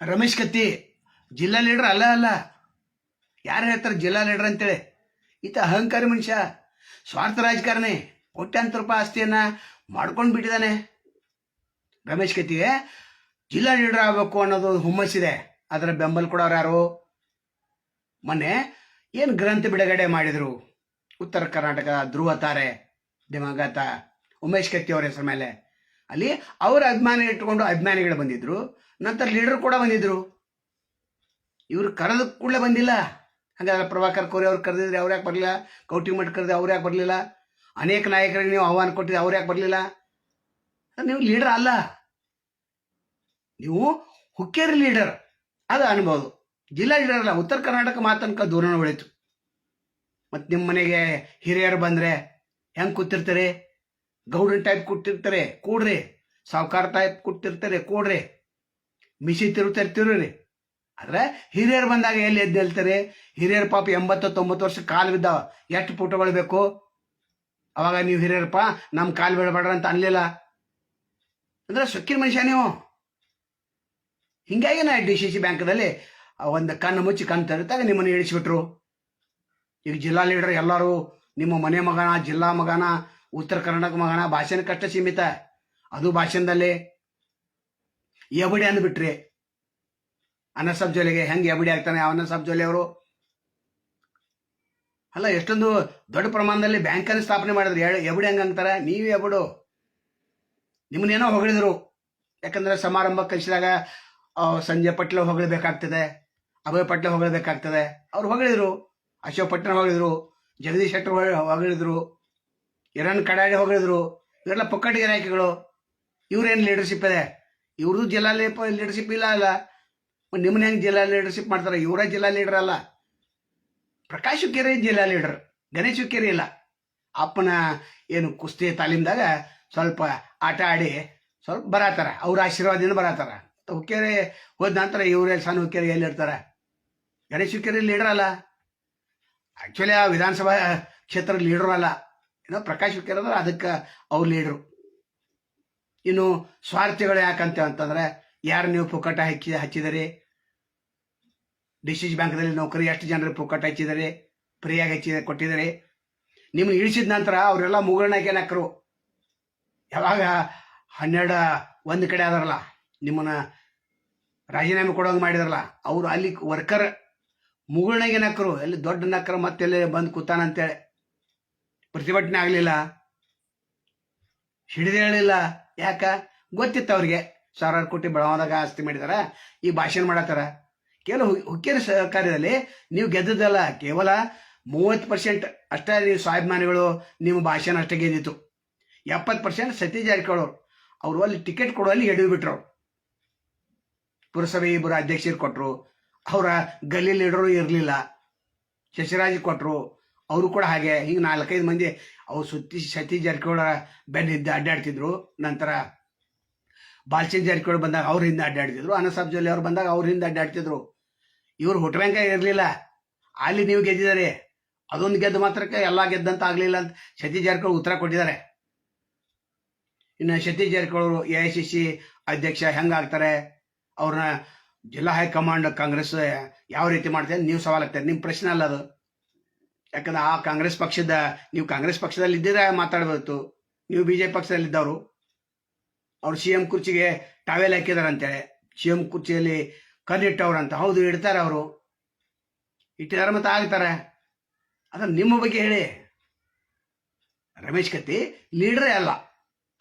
ರಮೇಶ್ ಕತ್ತಿ, ಜಿಲ್ಲಾ ಲೀಡರ್ ಅಲ್ಲ ಅಲ್ಲ. ಯಾರು ಹೇಳ್ತಾರೆ ಜಿಲ್ಲಾ ಲೀಡರ್ ಅಂತೇಳಿ? ಈತ ಅಹಂಕಾರಿ ಮನುಷ್ಯ, ಸ್ವಾರ್ಥ ರಾಜಕಾರಣಿ, ಕೋಟ್ಯಾಂತರ ರೂಪಾಯಿ ಆಸ್ತಿಯನ್ನ ಮಾಡ್ಕೊಂಡು ಬಿಟ್ಟಿದ್ದಾನೆ. ರಮೇಶ್ ಕತ್ತಿಗೆ ಜಿಲ್ಲಾ ಲೀಡರ್ ಆಗಬೇಕು ಅನ್ನೋದು ಹುಮ್ಮಸ್ಸಿದೆ ಅದರ ಬೆಂಬಲ ಕೊಡೋರು ಯಾರು? ಮೊನ್ನೆ ಏನು ಗ್ರಂಥ ಬಿಡುಗಡೆ ಮಾಡಿದರು? ಉತ್ತರ ಕರ್ನಾಟಕ ಧ್ರುವ ತಾರೆ, ದಿವಂಗತ ಉಮೇಶ್ ಕತ್ತಿ ಅವರ ಹೆಸರ ಮೇಲೆ. ಅಲ್ಲಿ ಅವರ ಅಭಿಮಾನಿ ಇಟ್ಕೊಂಡು ಅಭಿಮಾನಿಗಳು ಬಂದಿದ್ರು. ನಂತರ ಲೀಡರ್ ಕೂಡ ಬಂದಿದ್ರು. ಇವ್ರು ಕರೆದ ಕೂಡಲೇ ಬಂದಿಲ್ಲ. ಹಾಗಾದ್ರೆ ಪ್ರಭಾಕರ್ ಕೋರಿ ಅವ್ರು ಕರೆದಿದ್ರೆ ಅವ್ರು ಯಾಕೆ ಬರಲಿಲ್ಲ? ಕೌಟಿಮಠ್ ಕರೆದ್ರೆ ಅವ್ರು ಯಾಕೆ ಬರಲಿಲ್ಲ? ಅನೇಕ ನಾಯಕರಿಗೆ ನೀವು ಆಹ್ವಾನ ಕೊಟ್ಟಿದ್ರೆ ಅವ್ರು ಯಾಕೆ ಬರಲಿಲ್ಲ? ನೀವು ಲೀಡರ್ ಅಲ್ಲ. ನೀವು ಹುಕ್ಕೇರಿ ಲೀಡರ್ ಅದು ಅನ್ಬೋದು ಜಿಲ್ಲಾ ಲೀಡರ್ ಅಲ್ಲ. ಉತ್ತರ ಕರ್ನಾಟಕ ಮಾತನಕ ದೂರನ ಉಳಿತು ಮತ್ತು ನಿಮ್ಮ ಮನೆಗೆ ಹಿರಿಯರು ಬಂದರೆ ಹೆಂಗೆ ಕೂತಿರ್ತಾರೆ? ಗೌಡನ್ ಟೈಪ್ ಕೊಟ್ಟಿರ್ತಾರೆ ಕೂಡ್ರಿ. ಸಾವುಕಾರ ಟೈಪ್ ಕೊಟ್ಟಿರ್ತಾರೆ ಕೂಡ್ರಿ. ಮಿಸಿ ತಿರುತ್ತಾರೆ ರೀ. ಆದ್ರೆ ಹಿರಿಯರು ಬಂದಾಗ ಎಲ್ಲಿ ಎದ್ದು ಹೇಳ್ತಾರೆ? ಹಿರಿಯರ ಪಾಪ ಎಂಬತ್ತು ತೊಂಬತ್ತು ವರ್ಷ ಕಾಲು ಬಿದ್ದಾವ. ಎಷ್ಟು ಪುಟಗಳು ಬೇಕು? ಅವಾಗ ನೀವು ಹಿರಿಯರಪ್ಪ ನಮ್ಮ ಕಾಲು ಬೀಳಬೇಡ್ರ ಅಂತ ಅನ್ಲಿಲ್ಲ. ಅಂದ್ರೆ ಸೊಕ್ಕಿನ ಮನುಷ್ಯ ನೀವು. ಹಿಂಗಾಗಿ ನಾ ಡಿ ಸಿ ಸಿ ಬ್ಯಾಂಕ್ದಲ್ಲಿ ಒಂದು ಕಣ್ಣು ಮುಚ್ಚಿ ಕಣ್ಣು ತರುತ್ತಾಗ ನಿಮ್ಮನ್ನು ಇಳಿಸ್ಬಿಟ್ರು. ಈಗ ಜಿಲ್ಲಾ ಲೀಡರ್ ಎಲ್ಲರೂ ನಿಮ್ಮ ಮನೆ ಮಗನ, ಜಿಲ್ಲಾ ಮಗನ, ಉತ್ತರ ಕರ್ನಾಟಕ ಮಗನ ಭಾಷೆನ ಸೀಮಿತ. ಅದು ಭಾಷಣದಲ್ಲಿ ಎಬಡಿ ಅಂದ್ಬಿಟ್ರಿ. ಅನ್ನ ಸಬ್ ಜೋಲಿಗೆ ಹೆಂಗೆ ಎಬಡಿ ಆಗ್ತಾನೆ? ಅನ್ನ ಸಬ್ ಜೋಲಿ ಅವರು. ಅಲ್ಲ, ಎಷ್ಟೊಂದು ದೊಡ್ಡ ಪ್ರಮಾಣದಲ್ಲಿ ಬ್ಯಾಂಕನ್ನು ಸ್ಥಾಪನೆ ಮಾಡಿದ್ರು. ಎಬಡಿ ಹಂಗೆ ಅಂತಾರೆ? ನೀವು ಎಬಡು ನಿಮ್ಮನ್ನೇನೋ ಹೊಗಳಿದ್ರು. ಯಾಕಂದ್ರೆ ಸಮಾರಂಭ ಕಲಿಸಿದಾಗ ಸಂಜೆ ಪಟ್ಲ ಹೊಗಳಬೇಕಾಗ್ತದೆ, ಅಭಯ ಪಟ್ಲ ಹೊಗಳಬೇಕಾಗ್ತದೆ. ಅವ್ರು ಹೊಗಳಿದ್ರು. ಅಶೋಕ್ ಪಟ್ನ ಹೊಗಳಿದ್ರು, ಜಗದೀಶ್ ಶೆಟ್ಟರ್ ಹೊಗ- ಹೊಗಳಿದ್ರು ಇರನ್ ಕಡಾಡಿ ಹೊಗಳಿದ್ರು. ಇವರೆಲ್ಲ ಪುಕ್ಕಟ್ಟಿಗೆ ನಾಯಕಿಗಳು ಇವ್ರೇನು ಲೀಡರ್ಶಿಪ್ ಇದೆ? ಇವ್ರದ್ದು ಜಿಲ್ಲಾ ಲೀಡರ್ಶಿಪ್ ಇಲ್ಲ ಅಲ್ಲ. ನಿಮ್ಮನ್ನ ಹೆಂಗೆ ಜಿಲ್ಲಾ ಲೀಡರ್ಶಿಪ್ ಮಾಡ್ತಾರೆ? ಇವರೇ ಜಿಲ್ಲಾ ಲೀಡರ್ ಅಲ್ಲ. ಪ್ರಕಾಶ್ ಹುಕ್ಕೇರಿ ಜಿಲ್ಲಾ ಲೀಡರ್ ಗಣೇಶ್ ಹುಕ್ಕೇರಿ ಇಲ್ಲ. ಅಪ್ಪನ ಏನು ಕುಸ್ತಿ ತಾಲೀಮ್ದಾಗ ಸ್ವಲ್ಪ ಆಟ ಆಡಿ ಸ್ವಲ್ಪ ಬರತ್ತಾರ ಅವ್ರ ಆಶೀರ್ವಾದದಿಂದ ಬರತ್ತಾರ ಹುಕ್ಕೇರಿ ಹೋದ ನಂತರ ಇವರೇ ಸಣ್ಣ ಹುಕ್ಕೇರಿ ಎಲ್ಲಿ ಇರ್ತಾರೆ ಗಣೇಶ್ ಹುಕ್ಕೇರಿ ಲೀಡರ್ ಅಲ್ಲ. ಆಕ್ಚುಲಿ ಆ ವಿಧಾನಸಭಾ ಕ್ಷೇತ್ರ ಲೀಡರ್ ಅಲ್ಲ. ಏನೋ ಪ್ರಕಾಶ್ ಹುಕ್ಕೇರಿ ಅಂದ್ರೆ ಅದಕ್ಕೆ ಅವ್ರು ಲೀಡ್ರು ಇನ್ನು ಸ್ವಾರ್ಥಿಗಳು ಯಾಕಂತ ಅಂತಂದ್ರೆ, ಯಾರು ನೀವು ಪುಕ್ಕಟ ಹಚ್ಚಿ ಹಚ್ಚಿದಿರಿ? ಡಿ ಸಿ ಬ್ಯಾಂಕ್ದಲ್ಲಿ ನೌಕರಿ ಎಷ್ಟು ಜನರಿಗೆ ಪುಕ್ಕಟ ಹಚ್ಚಿದಿರಿ? ಫ್ರೀಯಾಗಿ ಹಚ್ಚಿ ಕೊಟ್ಟಿದ್ದೀರಿ ನಿಮ್ಗೆ ಇಳಿಸಿದ ನಂತರ ಅವರೆಲ್ಲ ಮುಗುಳ್ನಾಗೆ ನಕ್ಕರು ಯಾವಾಗ ಹನ್ನೆರಡು ಒಂದು ಕಡೆ ಆದಾರಲ್ಲ, ನಿಮ್ಮನ್ನ ರಾಜೀನಾಮೆ ಕೊಡೋಂಗೆ ಮಾಡಿದ್ರಲ್ಲ, ಅವರು ಅಲ್ಲಿ ವರ್ಕರ್ ಮುಗುಳ್ನಾಗೆ ನಕ್ಕರು ಎಲ್ಲಿ ದೊಡ್ಡ ನಕ್ಕರ ಮತ್ತೆಲ್ಲಿ ಬಂದು ಕೂತಾನಂತೇಳಿ. ಪ್ರತಿಭಟನೆ ಆಗಲಿಲ್ಲ. ಹಿಡಿದು ಹೇಳಿಲ್ಲ ಯಾಕ? ಗೊತ್ತಿತ್ತು ಅವ್ರಿಗೆ. ಸಾವಿರಾರು ಕೋಟಿ ಬೆಳವಣಿಗೆ ಆಸ್ತಿ ಮಾಡಿದಾರ. ಈ ಭಾಷಣ ಮಾಡತ್ತಾರ. ಕೇವಲ ಹುಕ್ಕೇರಿ ಕಾರ್ಯದಲ್ಲಿ ನೀವು ಗೆದ್ದದಲ್ಲ ಕೇವಲ ಮೂವತ್ತು ಪರ್ಸೆಂಟ್ ಅಷ್ಟೇ ನೀವು ಸ್ವಾಭಿಮಾನಿಗಳು ನಿಮ್ಮ ಭಾಷಣ ಅಷ್ಟೇ ಗೆದ್ದಿತ್ತು ಎಪ್ಪತ್ತು ಪರ್ಸೆಂಟ್ ಸತೀಶ್ ಜಾರಕಿಹೊಳಿ ಅವರು. ಅಲ್ಲಿ ಟಿಕೆಟ್ ಬಿಟ್ರು ಪುರಸಭೆ ಇಬ್ಬರು ಅಧ್ಯಕ್ಷರು ಕೊಟ್ಟರು ಅವರ ಗಲ್ಲಿ ಲೀಡರು ಇರಲಿಲ್ಲ. ಶಶಿರಾಜ್ ಕೊಟ್ಟರು ಅವರು ಕೂಡ ಹಾಗೆ. ಈಗ ನಾಲ್ಕೈದು ಮಂದಿ ಅವ್ರು ಸುತ್ತಿ ಸತಿ ಜಾರಕಿಹೊಳಿ ಬೆನ್ನಿದ್ದ ಅಡ್ಡಾಡ್ತಿದ್ರು. ನಂತರ ಬಾಲ್ಚಂದ್ ಜಾರಕಿಹೊಳಿ ಬಂದಾಗ ಅವ್ರ ಹಿಂದೆ ಅಡ್ಡಾಡ್ತಿದ್ರು. ಅನಸಾಬ್ ಜೊಲ್ಲೆ ಅವ್ರು ಬಂದಾಗ ಅವ್ರ ಹಿಂದೆ ಅಡ್ಡಾಡ್ತಿದ್ರು. ಇವ್ರು ಹುಟ್ಟು ಬ್ಯಾಂಕ ಇರಲಿಲ್ಲ. ಅಲ್ಲಿ ನೀವು ಗೆದ್ದಿದ್ದಾರೆ. ಅದೊಂದು ಗೆದ್ದ ಮಾತ್ರಕ್ಕೆ ಎಲ್ಲ ಗೆದ್ದಂತ ಆಗಲಿಲ್ಲ ಅಂತ ಸತೀಶ್ ಜಾರಕಿಹೊಳಿ ಉತ್ತರ ಕೊಟ್ಟಿದ್ದಾರೆ. ಇನ್ನು Satish Jarkiholi A I C C ಅಧ್ಯಕ್ಷ ಹೆಂಗಾಗ್ತಾರೆ ಅವ್ರನ್ನ ಜಿಲ್ಲಾ ಹೈಕಮಾಂಡ್ ಕಾಂಗ್ರೆಸ್ ಯಾವ ರೀತಿ ಮಾಡ್ತಾರೆ? ನೀವು ಸವಾಲ್ ಆಗ್ತಾರೆ. ನಿಮ್ಮ ಪ್ರಶ್ನೆ ಅಲ್ಲ ಅದು. ಯಾಕಂದ್ರೆ ಆ ಕಾಂಗ್ರೆಸ್ ಪಕ್ಷದ, ನೀವು ಕಾಂಗ್ರೆಸ್ ಪಕ್ಷದಲ್ಲಿ ಇದ್ದಿದ್ರೆ ಮಾತಾಡ್ಬೇಕು ನೀವು ಬಿಜೆಪಿ ಪಕ್ಷದಲ್ಲಿದ್ದವರು. ಅವ್ರು ಸಿ ಎಂ ಕುರ್ಚಿಗೆ ಟಾವೆಲ್ ಹಾಕಿದಾರಂತೇಳಿ ಸಿ ಎಂ ಕುರ್ಚಿಯಲ್ಲಿ ಕಲ್ಲಿಟ್ಟವ್ರು ಅಂತ ಹೌದು, ಇಡ್ತಾರೆ ಅವರು. ಇಟ್ಟಿದ್ದಾರೆ ಮತ್ತೆ ಆಗ್ತಾರೆ ಅದನ್ನ ನಿಮ್ಮ ಬಗ್ಗೆ ಹೇಳಿ. ರಮೇಶ್ ಕತ್ತಿ ಲೀಡ್ರೇ ಅಲ್ಲ.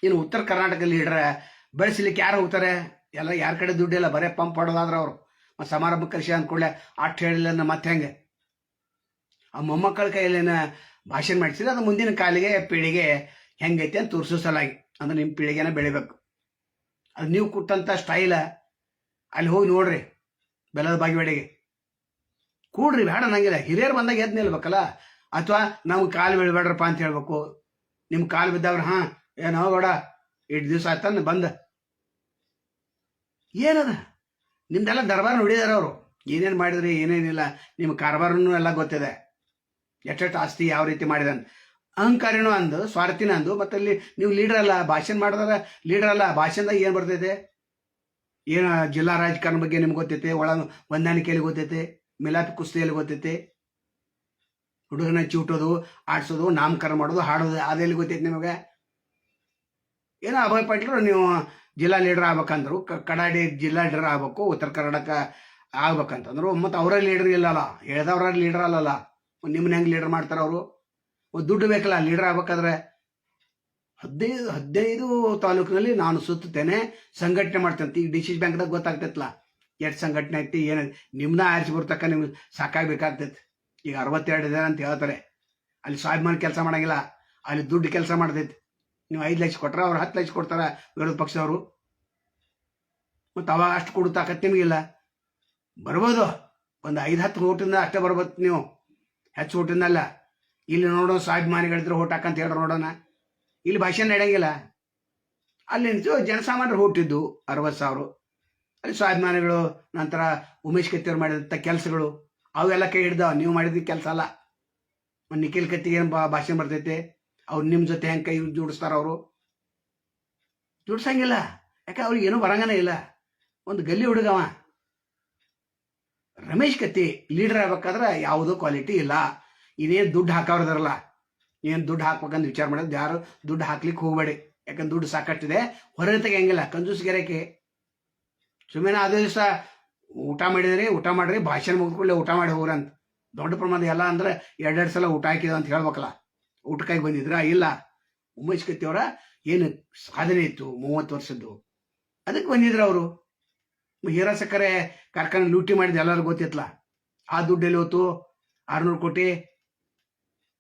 ಇನ್ನು ಉತ್ತರ ಕರ್ನಾಟಕ ಲೀಡರ್. ಬೆಳೆಸಲಿಕ್ಕೆ ಯಾರು ಹೋಗ್ತಾರೆ? ಎಲ್ಲ ಯಾರ ಕಡೆ ದುಡ್ಡಿಲ್ಲ. ಬರೇ ಪಂಪ್ ಹೊಡೋದಾದ್ರೆ ಅವರು. ಮತ್ತೆ ಸಮಾರಂಭ ಕಲಿಸಿ ಅಂದ್ಕೊಳ್ಳೆ. ಅಷ್ಟು ಹೇಳಿಲ್ಲ ಮತ್ತೆ ಹೆಂಗೆ? ಆ ಮೊಮ್ಮಕ್ಕಳ ಕೈಲೇನ ಭಾಷಣ ಮಾಡಿಸಿದ್ರೆ ಅದು ಮುಂದಿನ ಕಾಲಿಗೆ ಪೀಳಿಗೆ ಹೆಂಗೈತೆ ಅಂತ ತೋರಿಸೋ ಸಲಾಗಿ. ಅಂದ್ರೆ ನಿಮ್ಮ ಪೀಳಿಗೆನ ಬೆಳಿಬೇಕು. ಅದು ನೀವು ಕೊಟ್ಟಂತ ಸ್ಟೈಲ ಅಲ್ಲಿ ಹೋಗಿ ನೋಡ್ರಿ ಬೆಲ್ಲದ ಬಾಗಿವಾಡಿಗೆ. ಕೂಡ್ರಿ, ಬೇಡ ನಂಗಿಲ್ಲ. ಹಿರಿಯರು ಬಂದಾಗ ಎದ್ದು ನಿಲ್ಬೇಕಲ್ಲ? ಅಥವಾ ನಾವು ಕಾಲು ಬೀಳ್ಬೇಡ್ರಪ್ಪ ಅಂತ ಹೇಳ್ಬೇಕು. ನಿಮ್ಮ ಕಾಲು ಬಿದ್ದವ್ರ, ಹಾಂ ಏನೋ ಬೇಡ. ಎಷ್ಟು ದಿವಸ ಆಯ್ತಾನ ಬಂದ. ಏನದ? ನಿಮ್ದೆಲ್ಲ ದರ್ಬಾರ್ ನೋಡಿದಾರೆ ಅವರು. ಏನೇನು ಮಾಡಿದ್ರಿ, ಏನೇನಿಲ್ಲ. ನಿಮ್ಮ ಕಾರ್ಬಾರನು ಎಲ್ಲ ಗೊತ್ತಿದೆ. ಎಷ್ಟೆಷ್ಟು ಆಸ್ತಿ ಯಾವ ರೀತಿ ಮಾಡಿದಾನೆ? ಅಹಂಕಾರಿನೂ ಅಂದು, ಸ್ವಾರ್ಥಿನ ಅಂದು, ಮತ್ತಲ್ಲಿ ನೀವು ಲೀಡರ್ ಅಲ್ಲ, ಭಾಷಣ ಮಾಡಿದಾರ ಲೀಡರ್ ಅಲ್ಲ ಭಾಷಣದಾಗ ಏನು ಬರ್ತೈತೆ? ಏನು ಜಿಲ್ಲಾ ರಾಜಕಾರಣ ಬಗ್ಗೆ ನಿಮ್ಗೆ ಗೊತ್ತೈತೆ? ಒಳ ಹೊಂದಾಣಿಕೆಯಲ್ಲಿ ಗೊತ್ತೈತೆ? ಮಿಲಾಪಿ ಕುಸ್ತಿಯಲ್ಲಿ ಗೊತ್ತೈತೆ? ಹುಡುಗನ ಚೂಟೋದು, ಆಡ್ಸೋದು, ನಾಮಕರಣ ಮಾಡೋದು, ಹಾಡೋದು, ಅದೆಲ್ಲಿ ಗೊತ್ತೈತೆ ನಿಮಗೆ? ಏನೋ ಅಭಯ್ ಪಾಟೀಲ್ ನೀವು ಜಿಲ್ಲಾ ಲೀಡರ್ ಆಗ್ಬೇಕಂದ್ರು ಕಡಾಡಿ ಜಿಲ್ಲಾ ಲೀಡರ್ ಆಗ್ಬೇಕು, ಉತ್ತರ ಕರ್ನಾಟಕ ಆಗ್ಬೇಕಂತಂದ್ರು, ಮತ್ತು ಅವರೇ ಲೀಡರ್ ಇಲ್ಲಲ್ಲ ಹೇಳ್ದವ್ರ ಲೀಡರ್ ಅಲ್ಲಲ್ಲ. ನಿಮ್ಮನ್ನ ಹೆಂಗೆ ಲೀಡರ್ ಮಾಡ್ತಾರೆ ಅವರು? ದುಡ್ಡು ಬೇಕಲ್ಲ ಲೀಡರ್ ಆಗ್ಬೇಕಾದ್ರೆ ಹದಿನೈದು ಹದಿನೈದು ತಾಲೂಕಿನಲ್ಲಿ ನಾನು ಸುತ್ತುತ್ತೇನೆ, ಸಂಘಟನೆ ಮಾಡ್ತೇನೆ. ಈಗ ಡಿ ಸಿ ಬ್ಯಾಂಕ್ದಾಗ ಗೊತ್ತಾಗ್ತೈತಲ್ಲ ಎಷ್ಟು ಸಂಘಟನೆ ಐತಿ, ಏನು ನಿಮ್ನ ಆರಿಸಿ ಬರ್ತಕ್ಕ ನಿಮ್ಗೆ ಸಾಕಾಗಬೇಕಾಗ್ತೈತಿ. ಈಗ ಅರವತ್ತೆರಡು ಜನ ಅಂತ ಹೇಳ್ತಾರೆ. ಅಲ್ಲಿ ಸ್ವಾಭಿಮಾನ ಕೆಲಸ ಮಾಡಂಗಿಲ್ಲ. ಅಲ್ಲಿ ದುಡ್ಡು ಕೆಲಸ ಮಾಡ್ತೈತಿ. ನೀವು ಐದು ಲಕ್ಷ ಕೊಟ್ರೆ ಅವ್ರು ಹತ್ತು ಲಕ್ಷ ಕೊಡ್ತಾರ ವಿರೋಧ ಪಕ್ಷದವರು. ಮತ್ತು ಅವಾಗ ಅಷ್ಟು ಕೊಡುತ್ತಾಕತ್ತೆ ತಾಕತ್ ನಿಮಗಿಲ್ಲ. ಬರ್ಬೋದು. ಒಂದು ಐದು, ಹತ್ತು ಕೋಟಿಂದ ಅಷ್ಟೇ ಬರ್ಬೋದು ನೀವು. ಹೆಚ್ಚು ಹುಟ್ಟಿದ್ನಲ್ಲ. ಇಲ್ಲಿ ನೋಡೋ ಸ್ವಾಭಿಮಾನಿಗಳಿದ್ರೆ ಓಟ್ ಹಾಕಂತ ಹೇಳ್ರಿ ನೋಡೋಣ. ಇಲ್ಲಿ ಭಾಷೆ ನಡೆಯಂಗಿಲ್ಲ ಅಲ್ಲಿ ನಿಂತು ಜನಸಾಮಾನ್ಯರು ಹುಟ್ಟಿದ್ದು ಅರವತ್ತು ಸಾವಿರ. ಅಲ್ಲಿ ಸ್ವಾಭಿಮಾನಿಗಳು, ನಂತರ ಉಮೇಶ್ ಕತ್ತಿಯವ್ರು ಮಾಡಿದಂಥ ಕೆಲಸಗಳು, ಅವೆಲ್ಲ ಕೈ ಹಿಡ್ದಾವ. ನೀವು ಮಾಡಿದ ಕೆಲಸ ಅಲ್ಲ. ನಿಖಿಲ್ ಕತ್ತಿಗೆ ಏನು ಭಾಷೆ ಬರ್ತೈತೆ. ಅವ್ರು ನಿಮ್ಮ ಜೊತೆ ಹೆಂಗೆ ಕೈ ಜೋಡಿಸ್ತಾರ ಅವರು? ಜೋಡಿಸಂಗಿಲ್ಲ. ಯಾಕೆ ಅವ್ರಿಗೆ ಏನೂ ಬರಂಗನೇ ಇಲ್ಲ. ಒಂದು ಗಲ್ಲಿ ಹುಡುಗವ. ರಮೇಶ್ ಕತ್ತಿ ಲೀಡರ್ ಆಗ್ಬೇಕಾದ್ರೆ ಯಾವುದೂ ಕ್ವಾಲಿಟಿ ಇಲ್ಲ. ಇದೇನು ದುಡ್ಡು ಹಾಕೋರ್ದಾರಲ್ಲ ಏನು ದುಡ್ಡು ಹಾಕ್ಬೇಕಂತ ವಿಚಾರ ಮಾಡೋದು? ಯಾರು ದುಡ್ಡು ಹಾಕ್ಲಿಕ್ಕೆ ಹೋಗಬೇಡಿ. ಯಾಕಂದ್ರೆ ದುಡ್ಡು ಸಾಕಷ್ಟಿದೆ. ಹೊರಗೆ ತೆಗಿಯಂಗಿಲ್ಲ ಕಂಜೂಸ್ ಗೆರೆಕೆ. ಸುಮ್ಮನೆ ಅದೇ ದಿವಸ ಊಟ ಮಾಡಿದ್ರಿ, ಊಟ ಮಾಡ್ರಿ, ಭಾಷಣ ಮುಗಿದ್ಕೊಳ್ಳಿ ಊಟ ಮಾಡಿ ಹೋಗ್ರಿ ಅಂತ. ದೊಡ್ಡ ಪ್ರಮಾಣ ಎಲ್ಲ ಅಂದ್ರೆ ಎರಡೆರಡು ಸಲ ಊಟ ಹಾಕಿದ ಅಂತ ಹೇಳ್ಬೇಕಲ್ಲ. ಊಟಕ್ಕಾಗಿ ಬಂದಿದ್ರ? ಇಲ್ಲ. ಉಮೇಶ್ ಕತ್ತಿಯವರ ಏನು ಸಾಧನೆ ಇತ್ತು ಮೂವತ್ತು ವರ್ಷದ್ದು. ಅದಕ್ಕೆ ಬಂದಿದ್ರು ಅವರು. ಹೀರಾ ಸಕ್ಕರೆ ಕಾರ್ಖಾನೆ ಲೂಟಿ ಮಾಡಿದ ಎಲ್ಲರಿಗೂ ಗೊತ್ತಿತ್ತಲ್ಲ. ಆ ದುಡ್ಡು ಎಲ್ಲಿ ಹೋತು ಆರ್ನೂರು ಕೋಟಿ.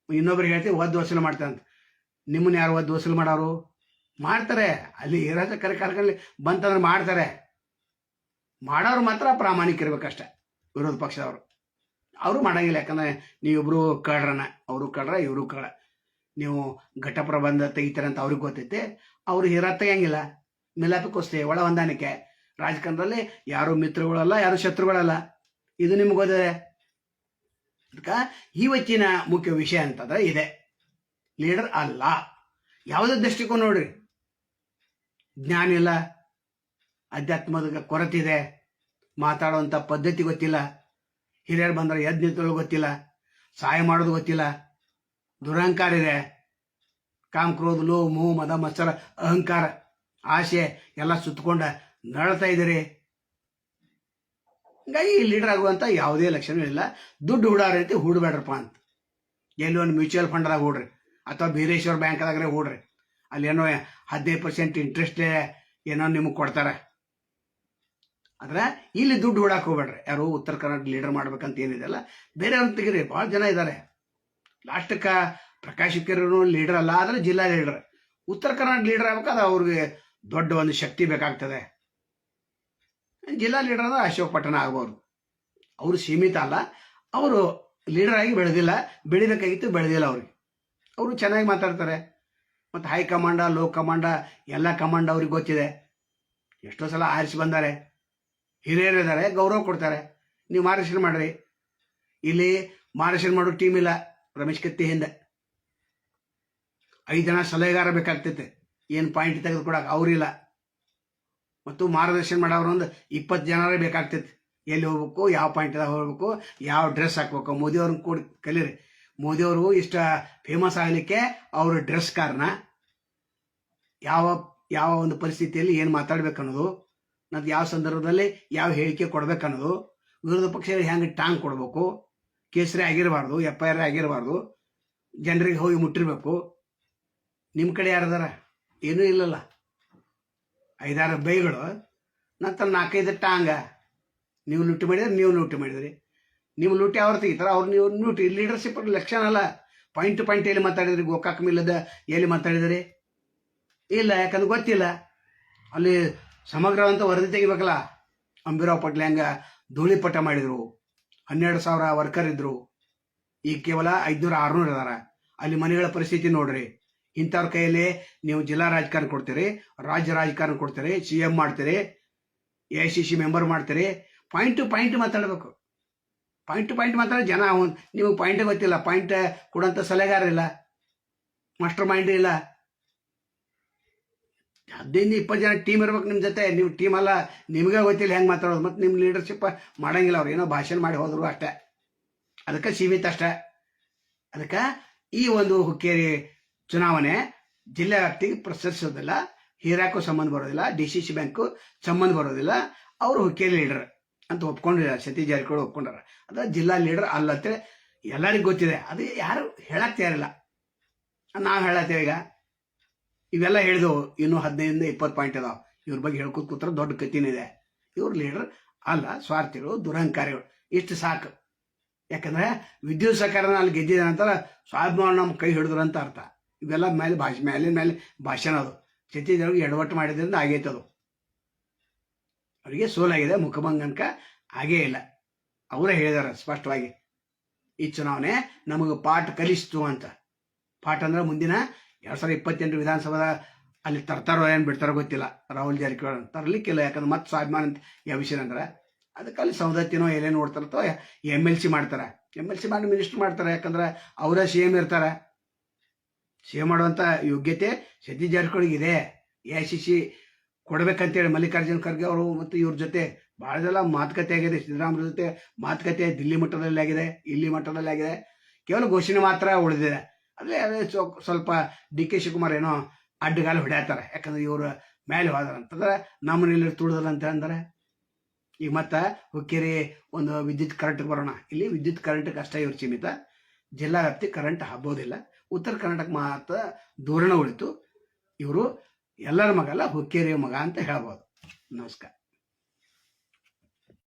ಇನ್ನೊಬ್ರಿಗೆ ಹೇಳ್ತಿ ಒದ್ದು ವಸೂಲು ಮಾಡ್ತಾರೆ ಅಂತ. ನಿಮ್ಮನ್ನ ಯಾರು ಒದ್ದು ವಸೂಲು ಮಾಡೋರು? ಮಾಡ್ತಾರೆ. ಅಲ್ಲಿ ಹೀರಾ ಸಕ್ಕರೆ ಕಾರ್ಖಾನೆ ಬಂತಂದ್ರೆ ಮಾಡ್ತಾರೆ. ಮಾಡೋರು ಮಾತ್ರ ಪ್ರಾಮಾಣಿಕ ಇರ್ಬೇಕಷ್ಟೆ, ವಿರೋಧ ಪಕ್ಷದವರು. ಅವರು ಮಾಡಂಗಿಲ್ಲ, ಯಾಕಂದ್ರೆ ನೀವಿಬ್ರು ಕಳ್ರಣ ಅವರು ಕಳ್ರ ಇವರು ಕಳ್ರ ನೀವು ಘಟ ಪ್ರಬಂಧ ತೆಗಿತಾರೆ ಅಂತ ಅವ್ರಿಗೆ ಗೊತ್ತೈತೆ. ಅವರು ಹೀರಾ ತೆಗಿಯಂಗಿಲ್ಲ. ಮಿಲಾಪಕ್ಕೋಸ್ತೆ ಒಳ ಹೊಂದಾಣಿಕೆ. ರಾಜಕಾರಣದಲ್ಲಿ ಯಾರು ಮಿತ್ರಗಳಲ್ಲ, ಯಾರು ಶತ್ರುಗಳಲ್ಲ. ಇದು ನಿಮ್ಗೆ ಗೊತ್ತಿದೆ ಅದಕ್ಕೆ ಇವತ್ತಿನ ಮುಖ್ಯ ವಿಷಯ ಅಂತಂದ್ರೆ ಇದೆ. ಲೀಡರ್ ಅಲ್ಲ. ಯಾವುದೇ ದೃಷ್ಟಿಕೋನ ನೋಡ್ರಿ? ಜ್ಞಾನ ಇಲ್ಲ. ಅಧ್ಯಾತ್ಮದ ಕೊರತೆ ಇದೆ. ಮಾತಾಡುವಂಥ ಪದ್ಧತಿ ಗೊತ್ತಿಲ್ಲ. ಹಿರಿಯರು ಬಂದ್ರೆ ಎದ್ದು ಗೊತ್ತಿಲ್ಲ. ಸಹಾಯ ಮಾಡೋದು ಗೊತ್ತಿಲ್ಲ. ದುರಹಂಕಾರ ಇದೆ. ಕಾಮ್, ಕ್ರೋಧ ಲೋ ಮೋ ಮದ, ಮತ್ಸರ, ಅಹಂಕಾರ, ಆಸೆ ಎಲ್ಲ ಸುತ್ತಕೊಂಡ ನಳ್ತಾ ಇದ್ದೀರಿ? ಹೀಗಾಗಿ ಲೀಡರ್ ಆಗುವಂಥ ಯಾವುದೇ ಲಕ್ಷಣ ಇಲ್ಲ. ದುಡ್ಡು ಹೂಡಾರ ರೀತಿ ಹೂಡಬೇಡ್ರಪ್ಪ ಅಂತ. ಎಲ್ಲಿ ಒಂದು ಮ್ಯೂಚುವಲ್ ಫಂಡ್ದಾಗ ಹೂಡ್ರಿ. ಅಥವಾ ಬೀರೇಶ್ವರ ಬ್ಯಾಂಕ್ದಾಗ್ರೆ ಹೂಡ್ರಿ. ಅಲ್ಲಿ ಏನೋ ಹದಿನೈದು ಪರ್ಸೆಂಟ್ ಇಂಟ್ರೆಸ್ಟೇ ಏನೋ ನಿಮಗೆ ಕೊಡ್ತಾರೆ. ಆದ್ರೆ ಇಲ್ಲಿ ದುಡ್ಡು ಹೂಡಕ್ಕೆ ಹೋಗ್ಬೇಡ್ರಿ. ಯಾರು ಉತ್ತರ ಕರ್ನಾಟಕ ಲೀಡರ್ ಮಾಡ್ಬೇಕಂತ ಏನಿದೆಯಲ್ಲ ಬೇರೆಯವ್ರನ್ನ ತೆಗೀರಿ. ಭಾಳ ಜನ ಇದ್ದಾರೆ. ಲಾಸ್ಟಕ್ಕೆ ಪ್ರಕಾಶ್ ಲೀಡರ್ ಅಲ್ಲ, ಆದರೆ ಜಿಲ್ಲಾ ಲೀಡರ್ ಉತ್ತರ ಕರ್ನಾಟಕ ಲೀಡರ್ ಆಗ್ಬೇಕಾದ್ರೆ ಅವ್ರಿಗೆ ದೊಡ್ಡ ಒಂದು ಶಕ್ತಿ ಬೇಕಾಗ್ತದೆ. ಜಿಲ್ಲಾ ಲೀಡರ್ ಅಂದ್ರೆ ಅಶೋಕ್ ಪಟ್ಟಣ ಆಗ್ಬೋದು. ಅವರು ಸೀಮಿತ ಅಲ್ಲ. ಅವರು ಲೀಡರ್ ಆಗಿ ಬೆಳೆದಿಲ್ಲ. ಬೆಳಿಬೇಕಾಗಿತ್ತು ಬೆಳೆದಿಲ್ಲ ಅವ್ರಿಗೆ. ಅವರು ಚೆನ್ನಾಗಿ ಮಾತಾಡ್ತಾರೆ. ಮತ್ತು ಹೈ ಕಮಾಂಡ ಲೋ ಕಮಾಂಡ ಎಲ್ಲ ಕಮಾಂಡ್ ಅವ್ರಿಗೆ ಗೊತ್ತಿದೆ. ಎಷ್ಟೋ ಸಲ ಆರಿಸಿ ಬಂದಾರೆ. ಹಿರಿಯರು ಇದ್ದಾರೆ ಗೌರವ ಕೊಡ್ತಾರೆ. ನೀವು ಮಾರ್ಗದರ್ಶನ ಮಾಡ್ರಿ. ಇಲ್ಲಿ ಮಾರ್ಗದರ್ಶನ ಮಾಡೋ ಟೀಮ್ ಇಲ್ಲ. ರಮೇಶ್ ಕತ್ತಿ ಹಿಂದೆ. ಐದು ಜನ ಸಲಹೆಗಾರ ಬೇಕಾಗ್ತೈತೆ ಏನು ಪಾಯಿಂಟ್ ತೆಗೆದುಕೊಡಕ್ಕೆ ಅವರಿಲ್ಲ. ಮತ್ತು ಮಾರ್ಗದರ್ಶನ ಮಾಡೋರು ಒಂದು ಇಪ್ಪತ್ತು ಜನರೇ ಬೇಕಾಗ್ತೈತಿ. ಎಲ್ಲಿ ಹೋಗ್ಬೇಕು, ಯಾವ ಪಾಯಿಂಟ್ದಾಗ ಹೋಗ್ಬೇಕು, ಯಾವ ಡ್ರೆಸ್ ಹಾಕ್ಬೇಕು. ಮೋದಿಯವ್ರನ್ನ ಕೂಡ ಕಲೀರಿ. ಮೋದಿಯವರು ಇಷ್ಟ ಫೇಮಸ್ ಆಗಲಿಕ್ಕೆ ಅವ್ರ ಡ್ರೆಸ್ ಕಾರಣ. ಯಾವ ಯಾವ ಒಂದು ಪರಿಸ್ಥಿತಿಯಲ್ಲಿ ಏನು ಮಾತಾಡ್ಬೇಕು ಅನ್ನೋದು, ಮತ್ತು ಯಾವ ಸಂದರ್ಭದಲ್ಲಿ ಯಾವ ಹೇಳಿಕೆ ಕೊಡ್ಬೇಕು ಅನ್ನೋದು, ವಿರೋಧ ಪಕ್ಷ ಹೆಂಗೆ ಟಾಂಗ್ ಕೊಡಬೇಕು, ಕೇಸರಿ ಆಗಿರಬಾರ್ದು ಎಫ್ ಐ ಆರ್ ಆಗಿರಬಾರ್ದು, ಜನರಿಗೆ ಹೋಗಿ ಮುಟ್ಟಿರ್ಬೇಕು. ನಿಮ್ಮ ಕಡೆ ಯಾರದಾರ ಏನೂ ಇಲ್ಲಲ್ಲ. ಐದಾರು ಬೈಗಳು. ನಂತರ ನಾಲ್ಕೈದು ಟಾಂಗ. ನೀವು ಲೂಟಿ ಮಾಡಿದ್ರೆ ನೀವು ಲೂಟಿ ಮಾಡಿದ್ರಿ. ನೀವು ಲೂಟಿ ಅವ್ರು ತೆಗಿತಾರೆ, ಅವ್ರು ನೀವು ಲೂಟಿ. ಲೀಡರ್ಶಿಪ್ ಲಕ್ಷಣ ಅಲ್ಲ. ಪಾಯಿಂಟ್ ಪಾಯಿಂಟ್ ಎಲ್ಲಿ ಮಾತಾಡಿದ್ರಿ? ಗೋಕಾಕ್ ಮಿಲ್ಲದ ಎಲ್ಲಿ ಮಾತಾಡಿದ್ರಿ? ಇಲ್ಲ, ಯಾಕಂದ್ರೆ ಗೊತ್ತಿಲ್ಲ. ಅಲ್ಲಿ ಸಮಗ್ರವಂತ ವರದಿ ತೆಗಿಬೇಕಲ್ಲ. ಅಂಬಿರಾವ್ ಪಟ್ಲೆ ಹಂಗ ಧೂಳಿಪಟ ಮಾಡಿದ್ರು. ಹನ್ನೆರಡು ಸಾವಿರ ವರ್ಕರ್ ಇದ್ರು. ಈಗ ಕೇವಲ ಐದ್ನೂರ ಆರುನೂರು ಇದಾರ. ಅಲ್ಲಿ ಮನೆಗಳ ಪರಿಸ್ಥಿತಿ ನೋಡ್ರಿ. ಇಂಥವ್ರ ಕೈಯಲ್ಲಿ ನೀವು ಜಿಲ್ಲಾ ರಾಜಕಾರಣ ಕೊಡ್ತೀರಿ, ರಾಜ್ಯ ರಾಜಕಾರಣ ಕೊಡ್ತೀರಿ, ಸಿ ಎಂ ಮಾಡ್ತೀರಿ, ಎ ಸಿ ಸಿ ಮೆಂಬರ್ ಮಾಡ್ತೀರಿ, ಪಾಯಿಂಟ್ ಟು ಪಾಯಿಂಟ್ ಮಾತಾಡಬೇಕು. ಪಾಯಿಂಟ್ ಟು ಪಾಯಿಂಟ್ ಮಾತಾಡ ಜನ ನಿಮಗೆ ಪಾಯಿಂಟ್ ಗೊತ್ತಿಲ್ಲ, ಪಾಯಿಂಟ್ ಕೊಡೋಂಥ ಸಲಹೆಗಾರ ಇಲ್ಲ, ಮಾಸ್ಟರ್ ಮೈಂಡ್ ಇಲ್ಲ. ಹದಿನೈದು, ಇಪ್ಪತ್ತು ಜನ ಟೀಮ್ ಇರ್ಬೇಕು ನಿಮ್ಮ ಜೊತೆ, ನೀವು ಟೀಮ್ ಅಲ್ಲ, ನಿಮಗೆ ಗೊತ್ತಿಲ್ಲ ಹೆಂಗೆ ಮಾತಾಡೋದು, ಮತ್ತು ನಿಮ್ಮ ಲೀಡರ್ಶಿಪ್ ಮಾಡಂಗಿಲ್ಲ ಅವ್ರು, ಏನೋ ಭಾಷಣ ಮಾಡಿ ಹೋದ್ರು ಅಷ್ಟೇ. ಅದಕ್ಕೆ ಸೀಮಿತ ಅಷ್ಟೇ. ಅದಕ್ಕೆ ಈ ಒಂದು ಹುಕ್ಕೇರಿ ಚುನಾವಣೆ ಜಿಲ್ಲಾ ವ್ಯಾಪ್ತಿಗೆ ಪ್ರಸರಿಸೋದಿಲ್ಲ ಹೀರಾಕು ಸಂಬಂಧ ಬರೋದಿಲ್ಲ, ಡಿ ಸಿ ಸಿ ಬ್ಯಾಂಕು ಸಂಬಂಧ ಬರೋದಿಲ್ಲ. ಅವರು ಹುಕ್ಕೇರಿ ಲೀಡರ್ ಅಂತ ಒಪ್ಕೊಂಡಿದ್ದಾರೆ ಸತೀಶ್ ಜಾರಕಿಹೊಳಿ ಒಪ್ಕೊಂಡಾರ. ಅದ ಜಿಲ್ಲಾ ಲೀಡರ್ ಅಲ್ಲ ಅಂತೇಳಿ ಎಲ್ಲರಿಗೂ ಗೊತ್ತಿದೆ. ಅದು ಯಾರು ಹೇಳಕ್ ತಯಾರಿಲ್ಲ. ನಾವು ಹೇಳತ್ತೇವೆ ಈಗ. ಇವೆಲ್ಲ ಹೇಳಿದವು. ಇನ್ನೂ ಹದಿನೈದರಿಂದ ಇಪ್ಪತ್ತು ಪಾಯಿಂಟ್ ಇದಾವೆ. ಇವ್ರ ಬಗ್ಗೆ ಹೇಳ್ಕೊತ ಕೂತ್ರ ದೊಡ್ಡ ಕತ್ತಿನಿದೆ ಇವ್ರ ಲೀಡರ್ ಅಲ್ಲ, ಸ್ವಾರ್ಥಿಗಳು, ದುರಹಂಕಾರಿಗಳು. ಇಷ್ಟು ಸಾಕು. ಯಾಕಂದ್ರೆ ವಿದ್ಯುತ್ ಸಹಕಾರನ ಅಲ್ಲಿ ಗೆದ್ದಿದ ನಂತರ ಸ್ವಾಭಿಮಾನ ನಮ್ಮ ಕೈ ಹಿಡಿದ್ರು ಅಂತ ಅರ್ಥ. ಇವೆಲ್ಲ ಮೇಲೆ ಭಾಷೆ, ಮೇಲಿನ ಮೇಲೆ ಭಾಷಣ ಅದು. ಸತೀಶ್ ಎಡವಟ್ಟು ಮಾಡಿದ್ರಿಂದ ಆಗೈತೆ ಅದು. ಅವರಿಗೆ ಸೋಲಾಗಿದೆ, ಮುಖಭಂಗನಕ ಆಗೇ ಇಲ್ಲ. ಅವರೇ ಹೇಳಿದಾರೆ ಸ್ಪಷ್ಟವಾಗಿ, ಈ ಚುನಾವಣೆ ನಮಗೆ ಪಾಠ ಕಲಿಸ್ತು ಅಂತ. ಪಾಠ ಅಂದ್ರೆ ಮುಂದಿನ ಎರಡ್ ಸಾವಿರದ ಇಪ್ಪತ್ತೆಂಟು ವಿಧಾನಸಭಾದ ಅಲ್ಲಿ ತರ್ತಾರೋ ಏನು ಬಿಡ್ತಾರೋ ಗೊತ್ತಿಲ್ಲ. ರಾಹುಲ್ ಜಾರಕಿಹೊಳಿ ತರಲಿಕ್ಕಿಲ್ಲ ಯಾಕಂದ್ರೆ ಮತ್ತೆ ಸ್ವಾಭಿಮಾನ ಅಂತ ಯಾವ ವಿಷಯ ಅಂದ್ರೆ, ಅದಕ್ಕೆ ಅಲ್ಲಿ ಸೌದತ್ತಿನೋ ಎಲ್ಲೇ ನೋಡ್ತಾರತ್ತೋ, ಎಂ ಎಲ್ ಸಿ ಮಾಡ್ತಾರೆ. ಎಂ ಎಲ್ ಸಿ ಮಾಡಿ ಮಿನಿಸ್ಟರ್ ಮಾಡ್ತಾರೆ, ಯಾಕಂದ್ರೆ ಅವರ ಸಿ ಎಂ ಇರ್ತಾರೆ. ಸಿ ಮಾಡುವಂತ ಯೋಗ್ಯತೆ ಸತೀಶ್ ಜಾರಕಿಹೊಳಿಗೆ ಇದೆ ಎ ಐ ಸಿ ಸಿ ಕೊಡ್ಬೇಕಂತೇಳಿ ಮಲ್ಲಿಕಾರ್ಜುನ್ ಖರ್ಗೆ ಅವರು ಮತ್ತು ಇವ್ರ ಜೊತೆ ಭಾಳ ಮಾತುಕತೆ ಆಗಿದೆ. ಸಿದ್ದರಾಮಯ್ಯ ಜೊತೆ ಮಾತುಕತೆ ದಿಲ್ಲಿ ಮಟ್ಟದಲ್ಲಿ ಆಗಿದೆ, ಇಲ್ಲಿ ಮಟ್ಟದಲ್ಲಿ ಆಗಿದೆ. ಕೇವಲ ಘೋಷಣೆ ಮಾತ್ರ ಉಳಿದಿದೆ. ಅದೇ ಅದೇ ಸ್ವಲ್ಪ ಡಿ ಕೆ ಶಿವಕುಮಾರ್ ಏನೋ ಅಡ್ಡಗಾಲ ಹೊಡ್ಯಾತಾರೆ ಯಾಕಂದ್ರೆ ಇವರು ಮೇಲೆ ಹೋದ್ರ ಅಂತಂದ್ರೆ ನಮ್ಮನೆಯಲ್ಲಿ ತುಳಿದ್ರ ಅಂತ ಅಂದ್ರೆ ಈಗ ಮತ್ತೆ ಹುಕ್ಕೇರಿ ಒಂದು ವಿದ್ಯುತ್ ಕರೆಂಟ್ ಬರೋಣ. ಇಲ್ಲಿ ವಿದ್ಯುತ್ ಕರೆಂಟ್ಗೆ ಅಷ್ಟೇ ಇವ್ರು ಸೀಮಿತ. ಜಿಲ್ಲಾ ವ್ಯಾಪ್ತಿ ಕರೆಂಟ್ ಹಬ್ಬೋದಿಲ್ಲ. ಉತ್ತರ ಕರ್ನಾಟಕ ಮಾತ್ರ ದೂರಣ ಉಳಿತು. ಇವರು ಎಲ್ಲರ ಮಗ ಅಲ್ಲ ಹುಕ್ಕೇರಿಯ ಮಗ ಅಂತ ಹೇಳ್ಬೋದು. ನಮಸ್ಕಾರ.